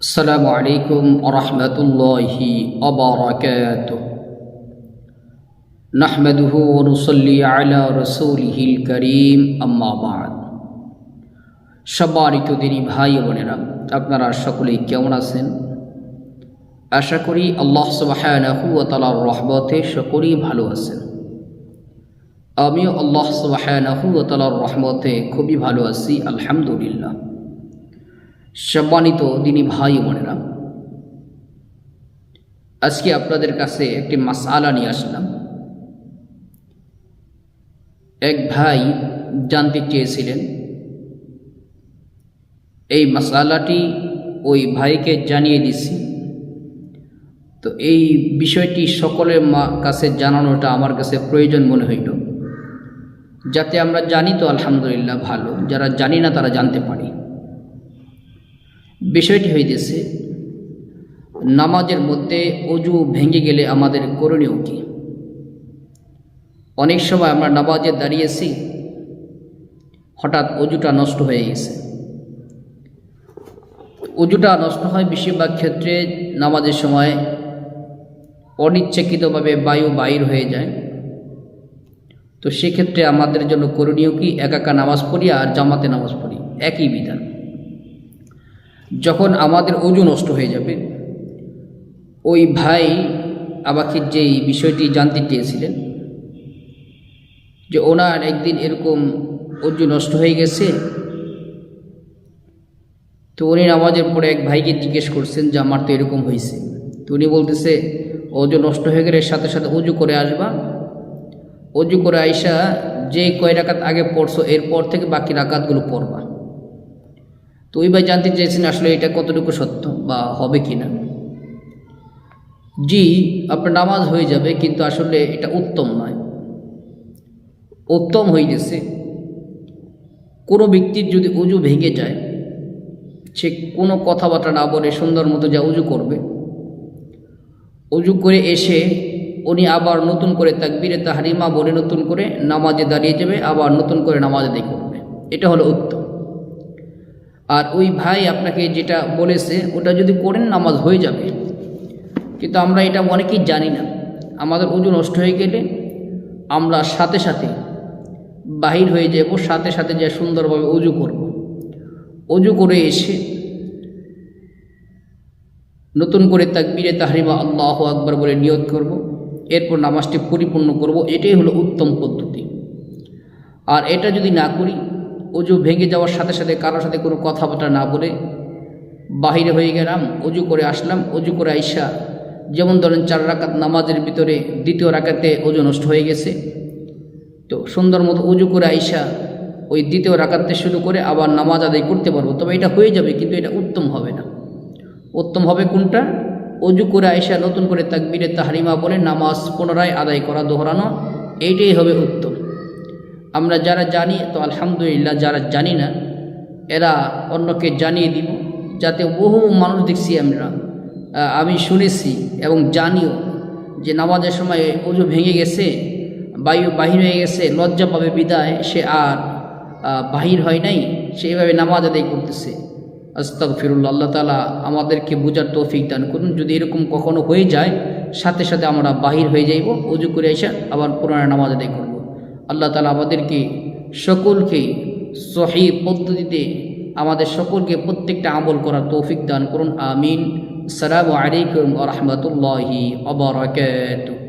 السلام عليكم ورحمة الله وبركاته نحمده ونصلي على رسوله الكريم أما بعد সম্মানিত দিনী ভাই বোনেরা আপনারা সকলেই কেমন আছেন আশা করি আল্লাহ সুবাহানাহু ওয়া তাআলার রহমতে সকলেই ভালো আছেন আমিও আল্লাহ সুবাহানাহু ওয়া তাআলার রহমতে খুবই ভালো আছি আলহামদুলিল্লাহ সম্মানিত দিনী ভাই বোনেরা, আজকে আপনাদের কাছে একটি মাসালা নিয়ে আসলাম। এক ভাই জানতে চেয়েছিলেন, এই মশালাটি ওই ভাইকে জানিয়ে দিছি। তো এই বিষয়টি সকলের মা, কাছে জানানোটা আমার কাছে প্রয়োজন মনে হইল। যাতে আমরা জানি তো আলহামদুলিল্লাহ ভালো, যারা জানি না তারা জানতে পারি। বিষয়টি হইতেছে নামাজের মধ্যে অজু ভেঙে গেলে আমাদের করণীয় কী? অনেক সময় আমরা নামাজে দাঁড়িয়েছি, হঠাৎ অজুটা নষ্ট হয়ে গেছে। অজুটা নষ্ট হয় বেশিরভাগ ক্ষেত্রে নামাজের সময় অনিচ্ছাকৃতভাবে বায়ু বাইর হয়ে যায়। তো সেক্ষেত্রে আমাদের জন্য করণীয় কি? একাকা নামাজ পড়ি আর জামাতে নামাজ পড়ি, একই বিধান। যখন আমাদের অজু নষ্ট হয়ে যাবে। ওই ভাই আমাকে যেই বিষয়টি জানতে চেয়েছিলেন, যে ওনার একদিন এরকম অজু নষ্ট হয়ে গেছে, তো উনি নামাজের পরে এক ভাইকে জিজ্ঞেস করছেন যে, আমার তো এরকম হয়েছে। তো উনি বলতেছে অজু নষ্ট হয়ে গেলে সাথে সাথে অজু করে আসবা। অজু করে আইসা যে কয় রাকাত আগে পড়ছো, এরপর থেকে বাকি রাকাতগুলো পড়বা। তো ওই ভাই জানতে চেয়েছেন আসলে এটা কতটুকু সত্য বা হবে কি না জি, আপনার নামাজ হয়ে যাবে, কিন্তু আসলে এটা উত্তম নয়। উত্তম হয়ে গেছে। কোনো ব্যক্তির যদি উজু ভেঙে যায়, সে কোনো কথাবার্তা না বলে সুন্দর মতো যা উজু করবে, উজু করে এসে উনি আবার নতুন করে তাকবিরে তাহারিমা বলে নতুন করে নামাজে দাঁড়িয়ে যাবে, আবার নতুন করে নামাজ আদায় করবে। এটা হলো উত্তম। আর ওই ভাই আপনাকে যেটা বলেছে, ওটা যদি করেন, নামাজ হয়ে যাবে। কিন্তু আমরা এটা অনেকেই জানি না। আমাদের ওজু নষ্ট হয়ে গেলে আমরা সাথে সাথে বাহির হয়ে যাব, সাথে সাথে যে সুন্দরভাবে উজু করব। অজু করে এসে নতুন করে তাকবিরে তাহরিমা আল্লাহ আকবর বলে নিয়ত করব। এরপর নামাজটি পরিপূর্ণ করব। এটাই হলো উত্তম পদ্ধতি। আর এটা যদি না করি অজু ভেঙে যাওয়ার সাথে সাথে কারোর সাথে কোনো কথাবার্তা না বলে বাহিরে হয়ে গেলাম, অজু করে আসলাম, অজু করে আইসা যেমন ধরেন চার রাকাত নামাজের ভিতরে দ্বিতীয় রাকাতে অজু নষ্ট হয়ে গেছে। তো সুন্দর মতো উজু করে আইসা ওই দ্বিতীয় রাকাতে শুরু করে আবার নামাজ আদায় করতে পারব। তবে এটা হয়ে যাবে, কিন্তু এটা উত্তম হবে না। উত্তম হবে কোনটা? অজু করে আইসা নতুন করে তাকবিরে তাহারিমা বলে নামাজ পুনরায় আদায় করা, দোহরানো, এইটাই হবে উত্তম। আমরা যারা জানি, তো আলহামদুলিল্লাহ যারা জানি না, এরা অন্যকে জানিয়ে দিব, যাতে বহু মানুষ দেখছি আমরা। আমি শুনেছি এবং জানিও যে নামাজের সময় অজু ভেঙে গেছে, বায়ু বাহির হয়ে গেছে, লজ্জা পাবে বিদায়, সে আর বাহির হয় নাই, সে এভাবে নামাজ আদায় করতেছে। আস্তাক ফিরুল্লা আল্লাহ তালা আমাদেরকে বোঝার তৌফিক দান করুন। যদি এরকম কখনো হয়ে যায়, সাথে সাথে আমরা বাহির হয়ে যাইব উজু করে এসে আবার পুনরায় নামাজ আদায় করব। আল্লাহ তালা আমাদেরকে সকলকে সহি পদ্ধতিতে আমাদের সকলকে প্রত্যেকটা আমল করার তৌফিক দান করুন, আমিন। সালামু আলাইকুম রহমতুল্লাহি আবরাকাতুহ